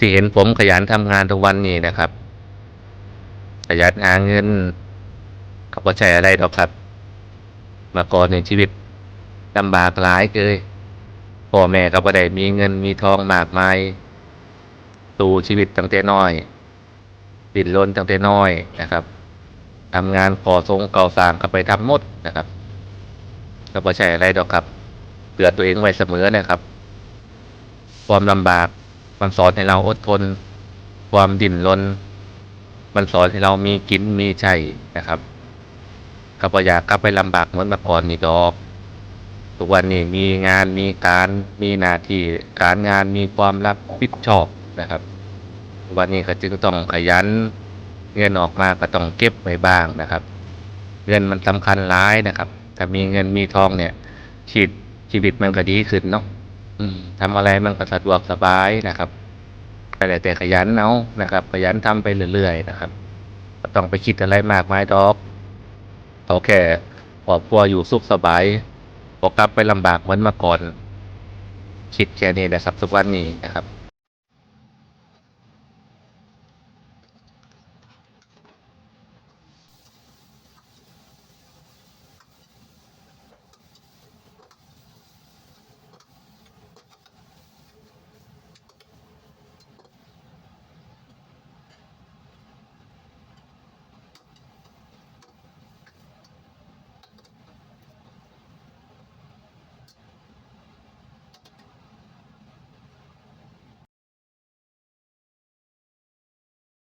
ที่เห็นผมขยันทำงานทุกวันนี้นะครับ ขยันหาเงินก็บ่ใช่อะไรดอกครับ มาก่อนในชีวิตลำบากหลายเกยพ่อแม่ก็บ่ได้มีเงินมีทองมากมายสู่ชีวิตตั้งแต่น้อยดิ้นรนตั้งแต่น้อยนะครับทำงานก่อทรงก่อสร้างก็ไปทำหมดนะครับก็บ่ใช่อะไรดอกครับเตือนตัวเองไว้เสมอนะครับ ความลำบาก มันสอนให้เราอดทน ความดิ้นรนมันสอนให้เรามีกินมีใช้นะครับก็บ่อยากกลับไปลำบากเหมือนเมื่อก่อนนี่ดอกทุกวันนี้มีงานมีการมีหน้าที่การงานมีความรับผิดชอบนะครับทุกวันนี้ก็จึงต้องขยันเงินออกมาก็ต้องเก็บไว้บ้างนะครับ เงินมันสำคัญร้ายนะครับถ้ามีเงินมีทองเนี่ยชีวิตชีวิตมันก็ดีขึ้นเนาะ ทำอะไรมันก็สะดวกสบายนะครับแต่แต่ขยันเอานะครับ ขยันทำไปเรื่อยๆนะครับต้องไปคิดอะไรมากมายดอกเอาแค่ครอบครัวอยู่สุขสบายพอกลับไปลำบากเหมือนเมื่อก่อน คิดแค่นี้นะครับทุกวันนี้นะครับ